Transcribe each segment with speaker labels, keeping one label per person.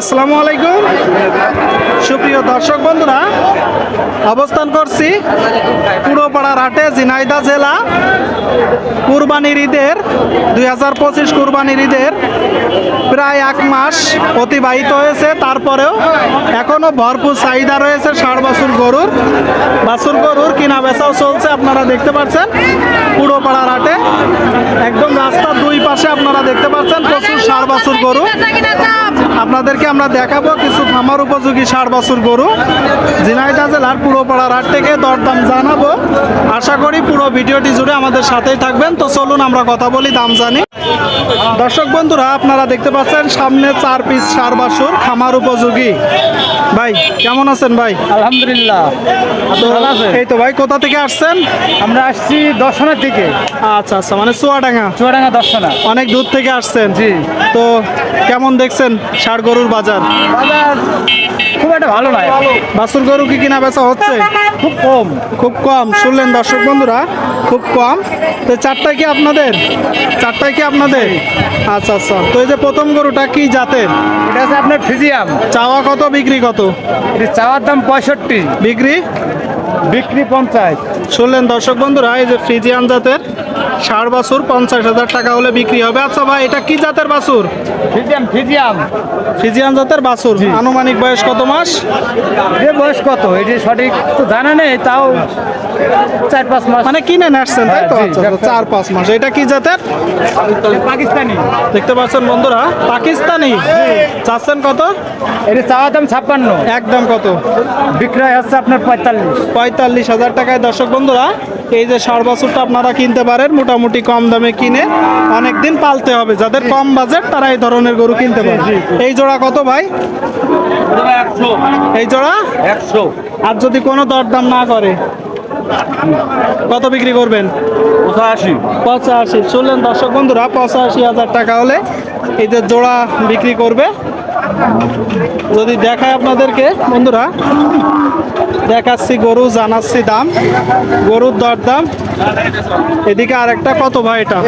Speaker 1: আসসালামু আলাইকুম। সুপ্রিয় দর্শক বন্ধুরা, অবস্থান করছি পুরোপাড়ার হাটে জিনাইদা জেলা। কুরবানির ঈদের, দুই হাজার পঁচিশ কুরবানির ঈদের প্রায় এক মাস অতিবাহিত হয়েছে, তারপরেও এখনও ভরপুর চাহিদা রয়েছে ষাট বছর গরুর। বাছুর গরুর কিনা বেচাও চলছে, আপনারা দেখতে পাচ্ছেন। পুরোপাড়ার হাটে একদম রাস্তার দুই পাশে আপনারা দেখতে পাচ্ছেন প্রচুর ষাট বছর গরু। আপনাদেরকে আমরা দেখাবো কিছু খামার উপযোগী ষাট বছর গরু। ঝিনাইদা জেলার পুরোপাড়ার হাট থেকে দরদাম জানাব। আশা করি পুরো ভিডিওটি জুড়ে আমাদের সাথেই থাকবেন। তো চলুন আমরা কথা বলি, দাম জানি। দর্শক বন্ধুরা, আপনারা দেখতে পাচ্ছেন সামনে চার পিস সার বাসুর খামার উপযোগী। ভাই কেমন আছেন ভাই?
Speaker 2: আলহামদুলিল্লাহ। আছেন?
Speaker 1: এই তো ভাই কোথা থেকে আসছেন?
Speaker 2: আমরা আসছি দর্শনের দিকে।
Speaker 1: আচ্ছা আচ্ছা মানে চুয়াডাঙ্গা।
Speaker 2: চুয়াডাঙ্গা দর্শনা।
Speaker 1: অনেক দূর থেকে আসছেন।
Speaker 2: জি।
Speaker 1: তো কেমন দেখছেন ষাট গরুর বাজার?
Speaker 2: বাজার খুব একটা ভালো নয়।
Speaker 1: বাসুর গরু কি কিনা বেচা হচ্ছে?
Speaker 2: খুব কম।
Speaker 1: খুব কম। শুনলেন দর্শক বন্ধুরা খুব কম। তো চারটায় কি আপনাদের? চারটায় কি আপনাদের? আচ্ছা আচ্ছা। তো এই যে প্রথম গরুটা কি জাতের?
Speaker 2: এটা আছে আপনার ফিজিয়াম।
Speaker 1: চাওয়া কত বিক্রি কত?
Speaker 2: এটা চাওয়ার দাম পঁয়ষট্টি।
Speaker 1: বিক্রি?
Speaker 2: বিক্রি পঞ্চাশ।
Speaker 1: শুনলেন দর্শক বন্ধুরা এই যে ফ্রিজিয়ান জাতের ষাট বাছুর পঞ্চাশ হাজার টাকা হলে বিক্রি হবে। আচ্ছা ভাই এটা কি জাতের বাছুর?
Speaker 2: ফিজিয়াম ফিজিয়াম।
Speaker 1: ফ্রিজিয়ান জাতের বাছুর। আনুমানিক বয়স কত মাস?
Speaker 2: এর বয়স কত? এটি সঠিক তো জানা নেই তাও চার পাঁচ মাস।
Speaker 1: মানে কিনে নাসছেন তাই তো?
Speaker 2: হ্যাঁ, জি,
Speaker 1: আচ্ছা, চার পাঁচ মাস। এটা কি জাতের?
Speaker 2: পাকিস্তানি।
Speaker 1: দেখতে পাচ্ছেন বন্ধুরা পাকিস্তানি। চাচ্ছেন কত?
Speaker 2: এটি চাওয়ার দাম ছাপ্পান্ন।
Speaker 1: একদম কত?
Speaker 2: বিক্রয় হচ্ছে আপনার পঁয়তাল্লিশ।
Speaker 1: পঁয়তাল্লিশ হাজার টাকায়। দর্শক বন্ধুরা এই যে ষাট বছরটা আপনারা কিনতে পারেন মোটামুটি কম দামে কিনে অনেক দিন পালতে হবে। যাদের কম বাজেট তারা এই ধরনের গরু কিনতে পারে এই জোড়া কত ভাই? এই জোড়া?
Speaker 2: একশো।
Speaker 1: আর যদি কোনো দরদাম না করে? কত বিক্রি করবেন?
Speaker 2: পঁচাশি।
Speaker 1: পঁচাশি। শুনলেন দর্শক বন্ধুরা পঁচাশি হাজার টাকা হলে এই যে জোড়া বিক্রি করবে। যদি দেখায় আপনাদেরকে বন্ধুরা দেখাচ্ছি গরু জানাচ্ছি দাম। গরুর দরদাম। এদিকে আরেকটা কত ভাই এটা?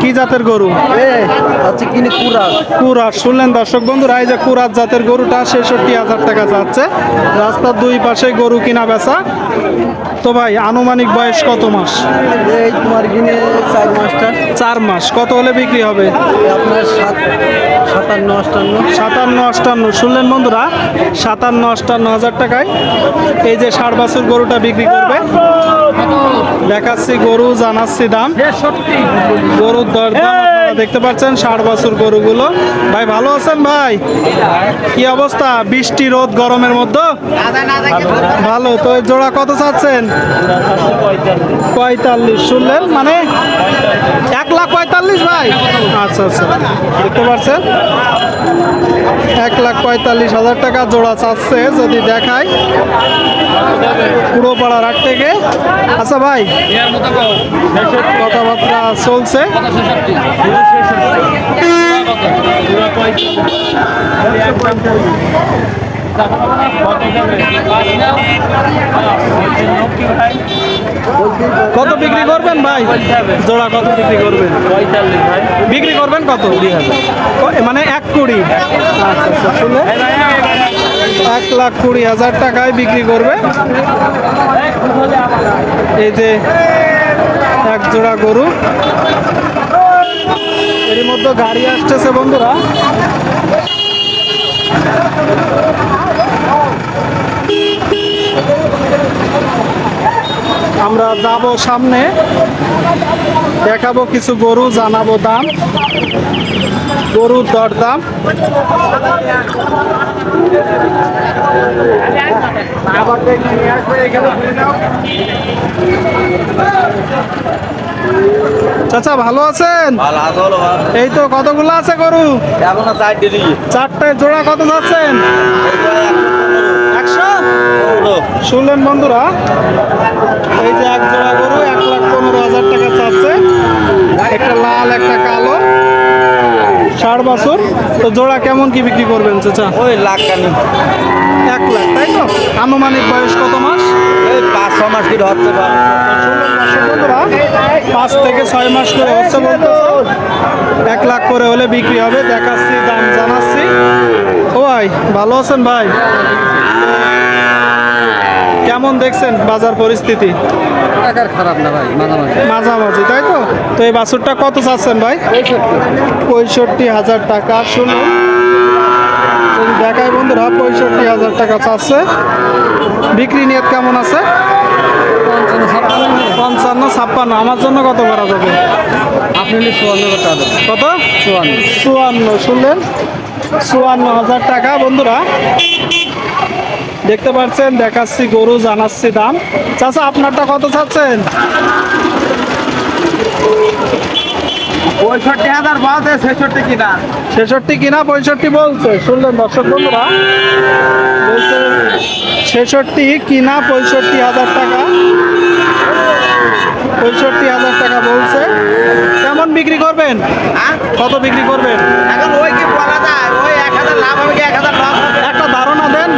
Speaker 1: কি জাতের গরু?
Speaker 2: কিনে
Speaker 1: শুনলেন দর্শক বন্ধুরা এই যে কুরাত জাতের গরুটা ছেষট্টি হাজার টাকা যাচ্ছে। রাস্তার দুই পাশে গরু কিনা বেচা। তো ভাই আনুমানিক বয়স কত মাস?
Speaker 2: এই তোমার কিনে চার মাসটা।
Speaker 1: চার মাস। কত হলে বিক্রি হবে?
Speaker 2: আপনার সাত সাতান্ন, অষ্টান্ন।
Speaker 1: সাতান্ন, অষ্টান্ন। শুনলেন বন্ধুরা, সাতান্ন, অষ্টান্ন হাজার টাকায় এই যে ষাট বছর গরুটা বিক্রি করবে। দেখাচ্ছি গরু, জানাচ্ছি দাম। গরুর দর দেখতে পাচ্ছেন, ষাট বছর গরুগুলো। ভাই, ভালো আছেন ভাই? কি অবস্থা? বৃষ্টি, রোদ, গরমের মধ্যে? ভালো। তো জোড়া কত চাচ্ছেন? পঁয়তাল্লিশ। শুনলেন? মানে এক লাখ পঁয়তাল্লিশ ভাই? আচ্ছা আচ্ছা। দেখতে পাচ্ছেন? এক লাখ পঁয়তাল্লিশ হাজার টাকা জোড়া চাচ্ছে যদি দেখায় পুরো পাড়ার হাট থেকে। আচ্ছা ভাই, কথাবার্তা চলছে। কত বিক্রি করবেন ভাই? জোড়া কত বিক্রি করবেন? বিক্রি করবেন কত? মানে এক কুড়ি। এক লাখ কুড়ি হাজার টাকায় বিক্রি করবে। এই যে এক জোড়া গরু। এর মধ্যে গাড়ি আসতেছে বন্ধুরা। আমরা যাব সামনে। দেখাবো কিছু গরু জানাব দাম। গরুর দরদাম। চাচা ভালো আছেন? এই তো কতগুলো আছে গরু? চারটে জোড়া কত যাচ্ছেন? একশো? শুনলেন বন্ধুরা? এই যে এক জোড়া গরু এক লাখ পনেরো হাজার টাকা চাচ্ছে। একটা লাল একটা কালো। ষাট বছর। তো জোড়া কেমন কি বিক্রি করবেন চাচা?
Speaker 2: ওই লাখ কানি
Speaker 1: এক লাখ তাই তো? আনুমানিক বয়স কত মাস?
Speaker 2: এই পাঁচ ছ মাস কি ধরতে পারে
Speaker 1: বন্ধুরা পাঁচ থেকে ছয় মাস করে হচ্ছে বলতে এক লাখ করে হলে বিক্রি হবে। দেখাচ্ছি দাম জানাচ্ছি। ও ভাই ভালো আছেন ভাই? কেমন দেখছেন বাজার পরিস্থিতি?
Speaker 2: টাকার খারাপ না ভাই মাঝামাঝি।
Speaker 1: মাঝামাঝি তাই তো? তো এই বাছুরটা কত চাচ্ছেন ভাই? পঁয়ষট্টি হাজার টাকা শুনুন। দেখায় বন্ধুরা পঁয়ষট্টি হাজার টাকা চাচ্ছে। বিক্রি নিয়ত কেমন আছে?
Speaker 2: পঞ্চান্ন ছাপ্পান্ন।
Speaker 1: আমার জন্য কত করা যাবে?
Speaker 2: আপনি চুয়ান্ন
Speaker 1: কত?
Speaker 2: চুয়ান্ন।
Speaker 1: চুয়ান্ন শুনলেন? চুয়ান্ন হাজার টাকা বন্ধুরা। দেখতে পাচ্ছেন দেখাচ্ছি গরু জানাচ্ছি দাম। চাচা আপনারটা কত চাচ্ছেন?
Speaker 2: পঁয়ষট্টি হাজার ছেষট্টি কিনা।
Speaker 1: ছেষট্টি কিনা পঁয়ষট্টি বলছে। শুনলেন দর্শক বন্ধুরা? বলছে ছেষট্টি কিনা পঁয়ষট্টি হাজার টাকা। পঁয়ষট্টি হাজার টাকা বলছে। কেমন বিক্রি করবেন? কত বিক্রি করবেন?
Speaker 2: এখন ওই কি বলা যায়? ওই এক হাজার লাভ হবে কি? এক হাজার লস
Speaker 1: একটা ধারণা দেন।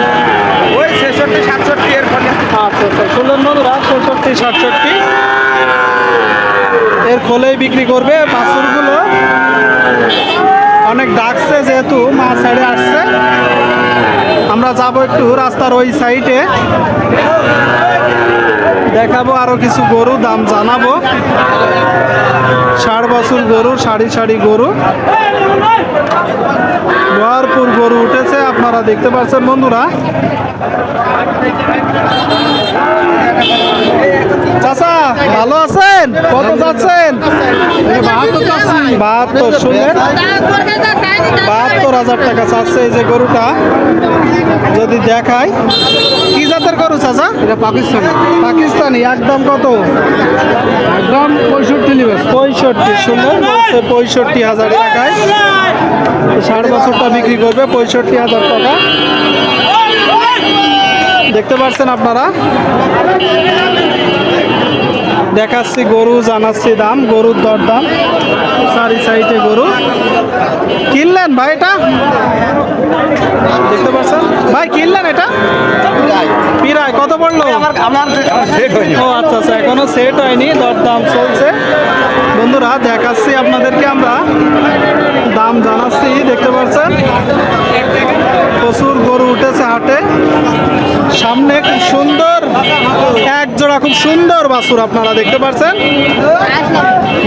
Speaker 2: ওই ছেষট্টি সাতষট্টি এর ফলে
Speaker 1: আচ্ছা আচ্ছা শুনলেন বন্ধুরা ছেষট্টি সাতষট্টি। এর খোলেই বিক্রি করবে বাছুরগুলো। অনেক ডাকছে যেহেতু মা সাইডে আসছে। আমরা যাব একটু রাস্তার ওই সাইডে। দেখাবো আরও কিছু গরু দাম জানাব। বছর গরু, সারি সারি গরু। ভরপুর গরু উঠেছে, আপনারা দেখতে পাচ্ছেন বন্ধুরা। চাচা, ভালো আছেন? কত যাচ্ছেন? বাহাত্তর শুনলেন বাহাত্তর হাজার টাকা চাচ্ছে এই যে গরুটা। যদি দেখায় কি জাতের গরু চাচা?
Speaker 2: এটা পাকিস্তান।
Speaker 1: পাকিস্তানি। একদম কত?
Speaker 2: একদম পঁয়ষট্টি নিবে।
Speaker 1: পঁয়ষট্টি শুনলেন পঁয়ষট্টি হাজার টাকায়। সাড়ে বছরটা বিক্রি করবে পঁয়ষট্টি হাজার টাকা। দেখতে পাচ্ছেন আপনারা? দেখাচ্ছি গরু জানাচ্ছি দাম গরুর দর দাম চারি সাইডে গরু। কিনলেন ভাই এটা? দেখতে পাচ্ছেন? ভাই কিনলেন এটা? পিরায় কত পড়ল?
Speaker 2: আমার সেট হয়নি।
Speaker 1: ও আচ্ছা আচ্ছা এখনও সেট হয়নি দরদাম চলছে। বন্ধুরা দেখাচ্ছি আপনাদেরকে আমরা। দাম জানাচ্ছি দেখতে পাচ্ছেন? প্রচুর গরু উঠেছে হাটে। সামনে খুব সুন্দর এক খুব সুন্দর বাছুর আপনারা দেখতে পাচ্ছেন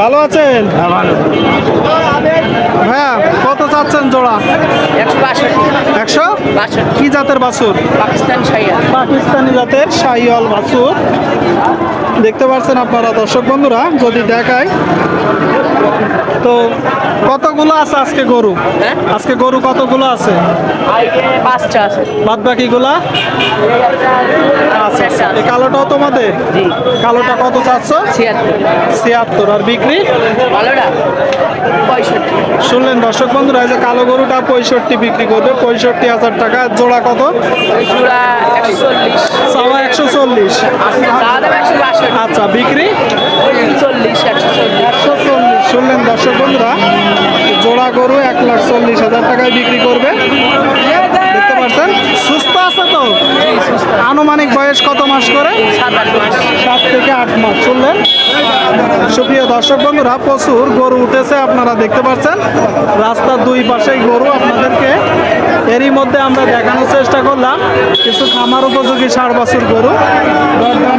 Speaker 1: ভালো আছেন? হ্যাঁ কত চাচ্ছেন জোড়া?
Speaker 3: একশো
Speaker 1: কি জাতের বাসুর?
Speaker 3: পাকিস্তানি
Speaker 1: জাতের শাহিওয়াল বাসুর। দেখতে পাচ্ছেন আপনারা দর্শক বন্ধুরা যদি দেখায় তো কতগুলো আছে আজকে গরু?
Speaker 3: হ্যাঁ?
Speaker 1: আজকে গরু কতগুলো আছে?
Speaker 3: পাঁচটা আছে।
Speaker 1: বাদ বাকিগুলা এই কালোটাও তোমাদের? কালোটা কত চাচ্ছ?
Speaker 3: ছিয়াত্তর।
Speaker 1: আর বিক্রি? শুনলেন দর্শক বন্ধুরা এই যে কালো গরুটা পঁয়ষট্টি বিক্রি করবে পঁয়ষট্টি হাজার টাকা। জোড়া কত?
Speaker 3: চূড়া একশো চল্লিশ।
Speaker 1: চাওয়া একশো চল্লিশ। আচ্ছা বিক্রি? আনুমানিক বয়স কত মাস করে?
Speaker 3: সাত
Speaker 1: থেকে আট মাস, শুনলেন? সুপ্রিয় দর্শক বন্ধুরা, প্রচুর গরু উঠেছে, আপনারা দেখতে পাচ্ছেন। রাস্তার দুই পাশেই গরু আপনাদেরকে এরই মধ্যে আমরা দেখানোর চেষ্টা করলাম। কিছু খামার উপযোগী সার বছর গরু।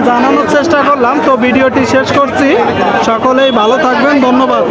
Speaker 1: জানানোর চেষ্টা করলাম। তো ভিডিওটি শেষ করছি। সকলেই ভালো থাকবেন, ধন্যবাদ।